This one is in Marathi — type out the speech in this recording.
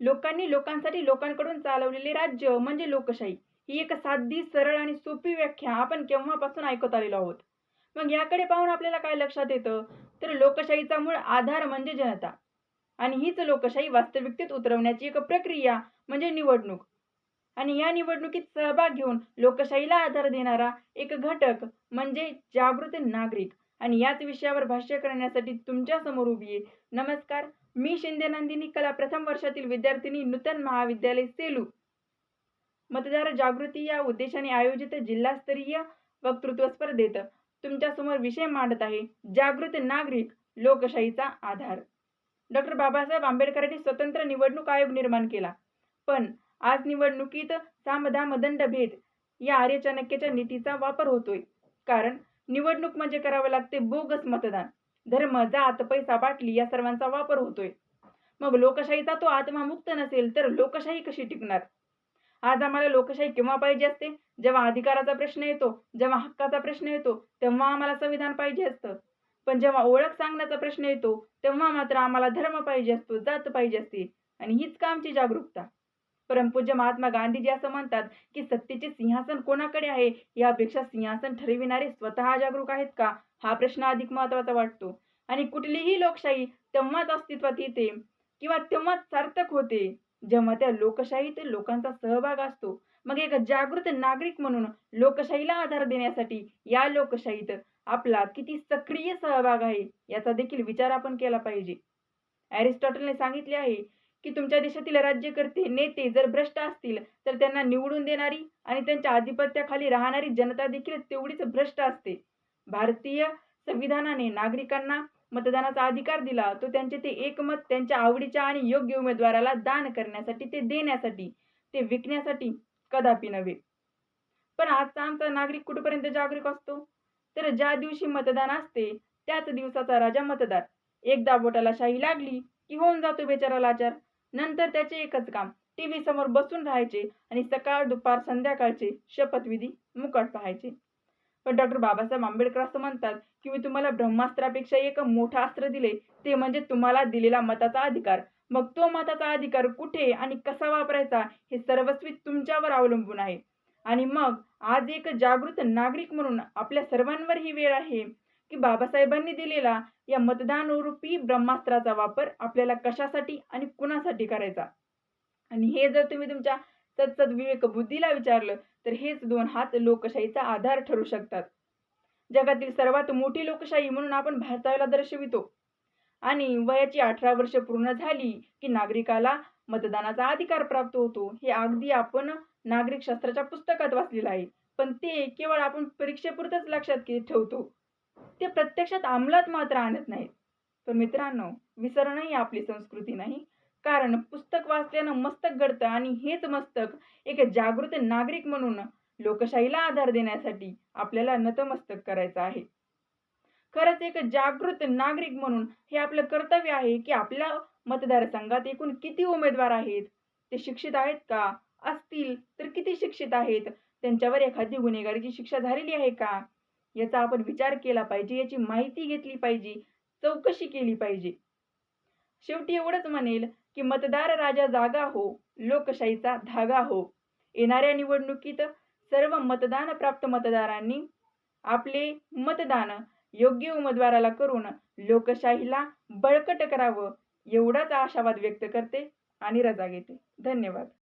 लोकांनी लोकांसाठी लोकांकडून चालवलेले राज्य म्हणजे लोकशाही. ही एक साधी सरळ आणि सोपी व्याख्या आपण केव्हापासून ऐकत आलेलो आहोत? मग याकडे पाहून आपल्याला काय लक्षात येतं? तर लोकशाहीचा मूळ आधार म्हणजे जनता. आणि हीच लोकशाही वास्तविकतेत उतरवण्याची एक प्रक्रिया म्हणजे निवडणूक. आणि या निवडणुकीत सहभाग घेऊन लोकशाहीला आधार देणारा एक घटक म्हणजे जागृत नागरिक. आणि याच विषयावर भाष्य करण्यासाठी तुमच्यासमोर उभी आहे. नमस्कार. मी शिंदे नंदिनी कला प्रथम वर्षातील विद्यार्थिनी नूतन महाविद्यालय सेलू. मतदार जागृती या उद्देशाने आयोजित जिल्हास्तरीय वक्तृत्व स्पर्धेत तुमच्यासमोर विषय मांडत आहे. जागृत नागरिक लोकशाहीचा आधार. डॉक्टर बाबासाहेब आंबेडकरांनी स्वतंत्र निवडणूक आयोग निर्माण केला. पण आज निवडणुकीत सामदाम दंडभेद या आर्य चाणक्याच्या नीतीचा वापर होतोय. कारण निवडणूक म्हणजे करावं लागते बोगस मतदान. धर्म जात पैसा बाटली या सर्वांचा वापर होतोय. मग लोकशाहीचा तो आत्मा मुक्त नसेल तर लोकशाही कशी टिकणार? आज आम्हाला लोकशाही केव्हा पाहिजे असते? जेव्हा अधिकाराचा प्रश्न येतो जेव्हा हक्काचा प्रश्न येतो तेव्हा आम्हाला संविधान पाहिजे असतं. पण जेव्हा ओळख सांगण्याचा प्रश्न येतो तेव्हा मात्र आम्हाला धर्म पाहिजे असतो जात पाहिजे असते. आणि हीच का आमची जागरूकता? परमपूज्य महात्मा गांधीजी असं म्हणतात की सत्तेचे सिंहासन कोणाकडे आहे? यापेक्षा सिंहासन ठरविणारे स्वतः जागरूक आहेत का? हा प्रश्न अधिक महत्त्वाचा वाटतो. आणि कुठलीही लोकशाही तेव्हाच अस्तित्वात येते किंवा तेव्हाच सार्थक होते. जेव्हा त्या लोकशाहीत लोकांचा सहभाग असतो. मग एक जागृत नागरिक म्हणून लोकशाहीला आधार देण्यासाठी या लोकशाहीत आपला किती सक्रिय सहभाग आहे? याचा देखील विचार आपण केला पाहिजे. अरिस्टॉटलने सांगितले आहे की तुमच्या देशातील राज्यकर्ते नेते जर भ्रष्ट असतील तर त्यांना निवडून देणारी आणि त्यांच्या आधिपत्याखाली राहणारी जनता देखील तेवढीच भ्रष्ट असते. भारतीय संविधानाने नागरिकांना मतदानाचा अधिकार दिला तो त्यांचे ते एकमत त्यांच्या आवडीच्या आणि योग्य उमेदवाराला दान करण्यासाठी ते देण्यासाठी ते विकण्यासाठी कदापि नव्हे. पण आजचा आमचा नागरिक कुठपर्यंत जागरूक असतो? तर ज्या दिवशी मतदान असते त्याच दिवसाचा राजा मतदार. एकदा बोटाला शाही लागली की होऊन जातो बेचारा लाचार नंतर त्याचे एकच काम टी व्ही समोर बसून राहायचे आणि सकाळ दुपार संध्याकाळचे शपथविधी मुकट पाहायचे. पण डॉक्टर बाबासाहेब आंबेडकर असं म्हणतात की मी तुम्हाला ब्रह्मास्त्रापेक्षा एक मोठं अस्त्र दिले ते म्हणजे तुम्हाला दिलेला मताचा अधिकार. मग तो मताचा अधिकार कुठे आणि कसा वापरायचा हे सर्वस्वी तुमच्यावर अवलंबून आहे. आणि मग आज एक जागृत नागरिक म्हणून आपल्या सर्वांवर ही वेळ आहे. की बाबासाहेबांनी दिलेला या मतदानरूपी ब्रह्मास्त्राचा वापर आपल्याला कशासाठी आणि कुणासाठी करायचा? आणि हे जर तुम्ही तुमच्या सत्सद विवेक बुद्धीला विचारलं तर हेच दोन हात लोकशाहीचा आधार ठरू शकतात. जगातील सर्वात मोठी लोकशाही म्हणून आपण भारताला दर्शवितो. आणि वयाची अठरा वर्ष पूर्ण झाली की नागरिकाला मतदानाचा अधिकार प्राप्त होतो हे अगदी आपण नागरिक शास्त्राच्या पुस्तकात वाचलेलं आहे. पण ते केवळ आपण परीक्षेपुरतच लक्षात ठेवतो. ते प्रत्यक्षात अंमलात मात्र आणत नाहीत. पण मित्रांनो विसरणं ही आपली संस्कृती नाही. कारण पुस्तक वाचल्यानं मस्तक घडतं आणि हेच मस्तक एक जागृत नागरिक म्हणून लोकशाहीला आधार देण्यासाठी आपल्याला नतमस्तक करायचं आहे. खरंच एक जागृत नागरिक म्हणून हे आपलं कर्तव्य आहे की आपल्या मतदारसंघात एकूण किती उमेदवार आहेत? ते शिक्षित आहेत का? असतील तर किती शिक्षित आहेत? त्यांच्यावर एखादी गुन्हेगारीची शिक्षा झालेली आहे का? याचा आपण विचार केला पाहिजे याची माहिती घेतली पाहिजे चौकशी केली पाहिजे. शेवटी एवढंच म्हणेल की मतदार राजा जागा हो लोकशाहीचा धागा हो. येणाऱ्या निवडणुकीत सर्व मतदान प्राप्त मतदारांनी आपले मतदान योग्य उमेदवाराला करून लोकशाहीला बळकट करावं एवढाच आशावाद व्यक्त करते आणि रजा घेते. धन्यवाद.